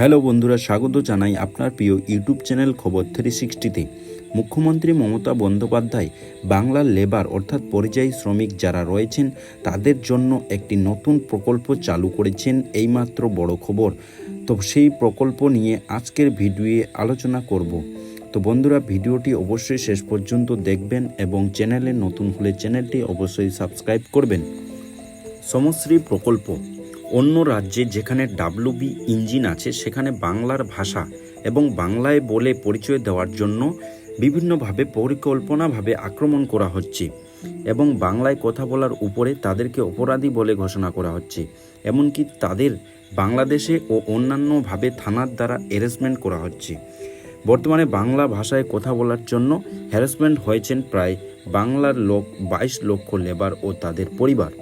Hello বন্ধুরা, স্বাগত জানাই আপনার প্রিয় ইউটিউব চ্যানেল খবর থ্রি সিক্সটিতে মুখ্যমন্ত্রী মমতা বন্দ্যোপাধ্যায় বাংলার লেবার অর্থাৎ পরিযায়ী শ্রমিক যারা রয়েছেন, তাদের জন্য একটি নতুন প্রকল্প চালু করেছেন এইমাত্র বড় খবর। তো সেই প্রকল্প নিয়ে আজকের ভিডিওয়ে আলোচনা করব। তো বন্ধুরা, ভিডিওটি অবশ্যই শেষ পর্যন্ত দেখবেন এবং চ্যানেলে নতুন হলে চ্যানেলটি অবশ্যই সাবস্ক্রাইব করবেন। সমশ্রী প্রকল্প অন্য রাজ্যে যেখানে ডাব্লুবি ইঞ্জিন আছে, সেখানে বাংলার ভাষা এবং বাংলায় বলে পরিচয় দেওয়ার জন্য বিভিন্নভাবে, পরিকল্পনাভাবে আক্রমণ করা হচ্ছে এবং বাংলায় কথা বলার উপরে তাদেরকে অপরাধী বলে ঘোষণা করা হচ্ছে। এমনকি তাদের বাংলাদেশে ও অন্যান্যভাবে থানার দ্বারা অ্যারেস্টমেন্ট করা হচ্ছে। বর্তমানে বাংলা ভাষায় কথা বলার জন্য হ্যারাসমেন্ট হয়েছেন প্রায় বাংলার লোক বাইশ লক্ষ লেবার ও তাদের পরিবার।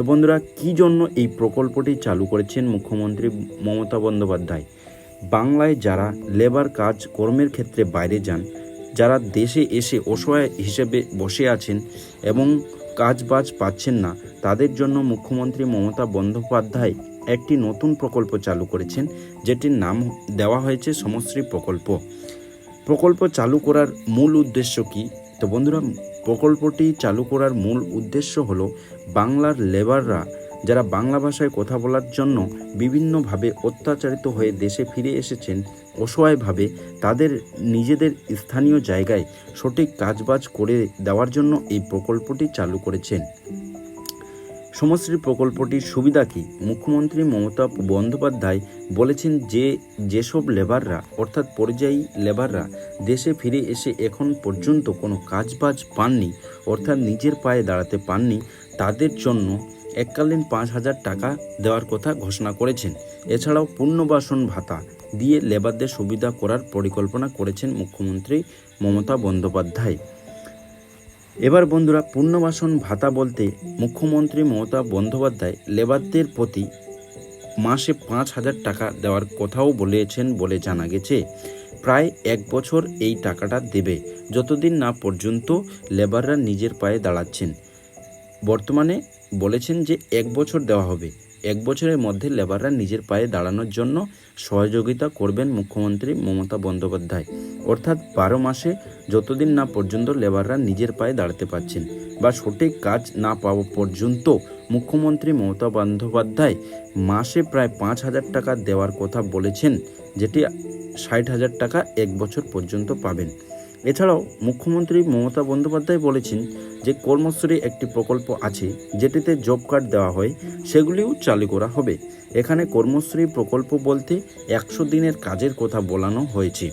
তো বন্ধুরা, কী জন্য এই প্রকল্পটি চালু করেছেন মুখ্যমন্ত্রী মমতা বন্দ্যোপাধ্যায়? বাংলায় যারা লেবার কাজ, কর্মের ক্ষেত্রে বাইরে যান, যারা দেশে এসে অসহায় হিসেবে বসে আছেন এবং কাজ বাজ পাচ্ছেন না, তাদের জন্য মুখ্যমন্ত্রী মমতা বন্দ্যোপাধ্যায় একটি নতুন প্রকল্প চালু করেছেন, যেটির নাম দেওয়া হয়েছে সমশ্রী প্রকল্প। প্রকল্প চালু করার মূল উদ্দেশ্য কি? তো বন্ধুরা প্রকল্পটি চালু করার মূল উদ্দেশ্য হল বাংলার লেবাররা যারা বাংলা ভাষায় কথা বলার জন্য বিভিন্নভাবে অত্যাচারিত হয়ে দেশে ফিরে এসেছেন, অসহায়ভাবে তাদের নিজেদের স্থানীয় জায়গায় সঠিক কাজবাজ করে দেওয়ার জন্য এই প্রকল্পটি চালু করেছেন। সমশ্রী প্রকল্পটির সুবিধা কি? মুখ্যমন্ত্রী মমতা বন্দ্যোপাধ্যায় বলেছেন যে, যেসব লেবাররা, অর্থাৎ পরিযায়ী লেবাররা দেশে ফিরে এসে এখন পর্যন্ত কোনো কাজ বাজ পাননি, অর্থাৎ নিজের পায়ে দাঁড়াতে পাননি, তাদের জন্য এককালীন পাঁচ হাজার টাকা দেওয়ার কথা ঘোষণা করেছেন। এছাড়াও পুনর্বাসন ভাতা দিয়ে লেবারদের সুবিধা করার পরিকল্পনা করেছেন মুখ্যমন্ত্রী মমতা বন্দ্যোপাধ্যায়। এবার বন্ধুরা পুনর্বাসন ভাতা বলতে মুখ্যমন্ত্রী মমতা বন্দ্যোপাধ্যায় লেবারদের প্রতি মাসে পাঁচ হাজার টাকা দেওয়ার কথাও বলেছেন বলে জানা গেছে। প্রায় এক বছর এই টাকাটা দেবে। যতদিন না পর্যন্ত লেবাররা নিজের পায়ে দাঁড়াচ্ছেন। বর্তমানে বলেছেন যে এক বছর দেওয়া হবে। এক বছরের মধ্যে লেবাররা নিজের পায়ে দাঁড়ানোর জন্য সহযোগিতা করবেন মুখ্যমন্ত্রী মমতা বন্দ্যোপাধ্যায়। অর্থাৎ বারো মাসে যতদিন না পর্যন্ত লেবাররা নিজের পায়ে দাঁড়াতে পারছেন বা সঠিক কাজ না পাওয়া পর্যন্ত মুখ্যমন্ত্রী মমতা বন্দ্যোপাধ্যায় মাসে প্রায় পাঁচ হাজার টাকা দেওয়ার কথা বলেছেন, যেটি ষাট হাজার টাকা এক বছর পর্যন্ত পাবেন। এছাড়াও মুখ্যমন্ত্রী মমতা বন্দ্যোপাধ্যায় বলেছেন যে কর্মশ্রী একটি প্রকল্প আছে, যেটিতে জব কার্ড দেওয়া হয়, সেগুলিও চালু করা হবে। এখানে কর্মশ্রী প্রকল্প বলতে একশো দিনের কাজের কথা বলানো হয়েছে।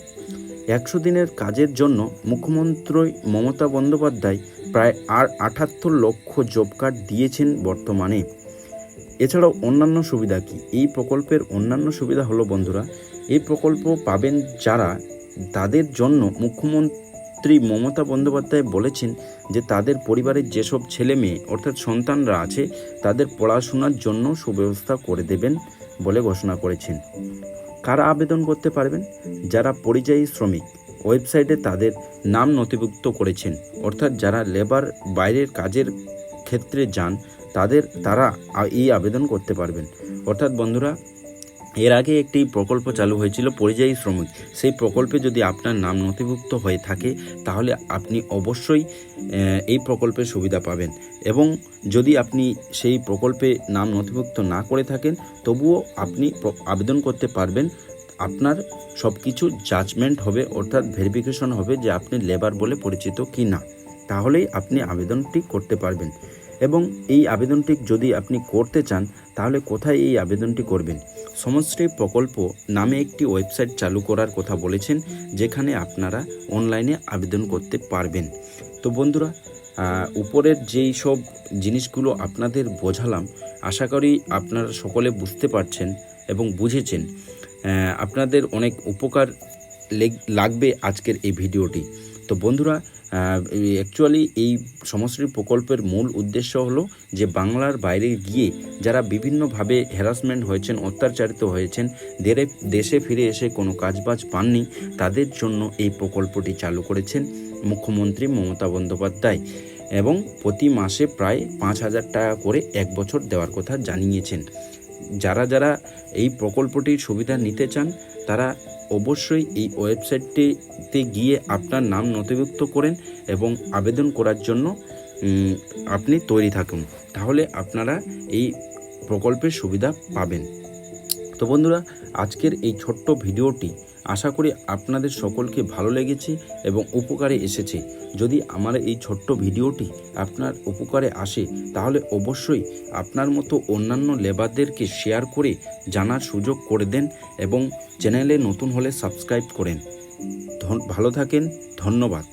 একশো দিনের কাজের জন্য মুখ্যমন্ত্রী মমতা বন্দ্যোপাধ্যায় প্রায় আর আটাত্তর লক্ষ জব কার্ড দিয়েছেন বর্তমানে। এছাড়াও অন্যান্য সুবিধা কি? এই প্রকল্পের অন্যান্য সুবিধা হলো বন্ধুরা, এই প্রকল্প পাবেন যারা তাদের জন্য মুখ্যমন্ত্রী মমতা বন্দ্যোপাধ্যায় বলেছেন যে তাদের পরিবারের যেসব ছেলে মেয়ে, অর্থাৎ সন্তানরা আছে, তাদের পড়াশোনার জন্য সুব্যবস্থা করে দেবেন বলে ঘোষণা করেছেন। কারা আবেদন করতে পারবেন? যারা পরিযায়ী শ্রমিক, ওয়েবসাইটে তাদের নাম নথিভুক্ত করেছেন, অর্থাৎ যারা লেবার বাইরের কাজের ক্ষেত্রে যান, তাদের, তারা এই আবেদন করতে পারবেন। অর্থাৎ বন্ধুরা এর আগে একটি প্রকল্প চালু হয়েছিল পরিযায়ী শ্রমিক। সেই প্রকল্পে যদি আপনার নাম নথিভুক্ত হয়ে থাকে, তাহলে আপনি অবশ্যই এই প্রকল্পের সুবিধা পাবেন। এবং যদি আপনি সেই প্রকল্পে নাম নথিভুক্ত না করে থাকেন, তবুও আপনি আবেদন করতে পারবেন। আপনার সব কিছু জাজমেন্ট হবে, অর্থাৎ ভেরিফিকেশন হবে যে আপনি লেবার বলে পরিচিত কি না তাহলেই আপনি আবেদনটি করতে পারবেন। এবং এই আবেদনটি যদি আপনি করতে চান, তাহলে কোথায় এই আবেদনটি করবেন? সমশ্রী প্রকল্প নামে একটি ওয়েবসাইট চালু করার কথা বলেছেন, যেখানে আপনারা অনলাইনে আবেদন করতে পারবেন। তো বন্ধুরা উপরের যেই সব জিনিসগুলো আপনাদের বোঝালাম, আশা করি আপনারা সকলে বুঝতে পারছেন এবং বুঝেছেন। আপনাদের অনেক উপকার লেগ- লাগবে আজকের এই ভিডিওটি। তো বন্ধুরা অ্যাকচুয়ালি এই সমশ্রী প্রকল্পের মূল উদ্দেশ্য হলো যে বাংলার বাইরে গিয়ে যারা বিভিন্নভাবে হ্যারাসমেন্ট হয়েছেন, অত্যাচারিত হয়েছেন, দেরে, দেশে ফিরে এসে কোনো কাজবাজ পাননি, তাদের জন্য এই প্রকল্পটি চালু করেছেন মুখ্যমন্ত্রী মমতা বন্দ্যোপাধ্যায় এবং প্রতি মাসে প্রায় পাঁচ হাজার টাকা করে এক বছর দেওয়ার কথা জানিয়েছেন। যারা যারা এই প্রকল্পটির সুবিধা নিতে চান, তারা অবশ্যই এই ওয়েবসাইটটিতে গিয়ে আপনার নাম নথিভুক্ত করেন এবং আবেদন করার জন্য আপনি তৈরি থাকুন। তাহলে আপনারা এই প্রকল্পের সুবিধা পাবেন। তো বন্ধুরা, আজকের এই ছোট্ট ভিডিওটি আশা করি আপনাদের সকলকে ভালো লেগেছে এবং উপকারে এসেছে। যদি আমার এই ছোট্ট ভিডিওটি আপনার উপকারে আসে, তাহলে অবশ্যই আপনার মতো অন্যান্য লেবারদেরকে শেয়ার করে জানার সুযোগ করে দেন এবং চ্যানেলে নতুন হলে সাবস্ক্রাইব করেন। ভালো থাকেন, ধন্যবাদ।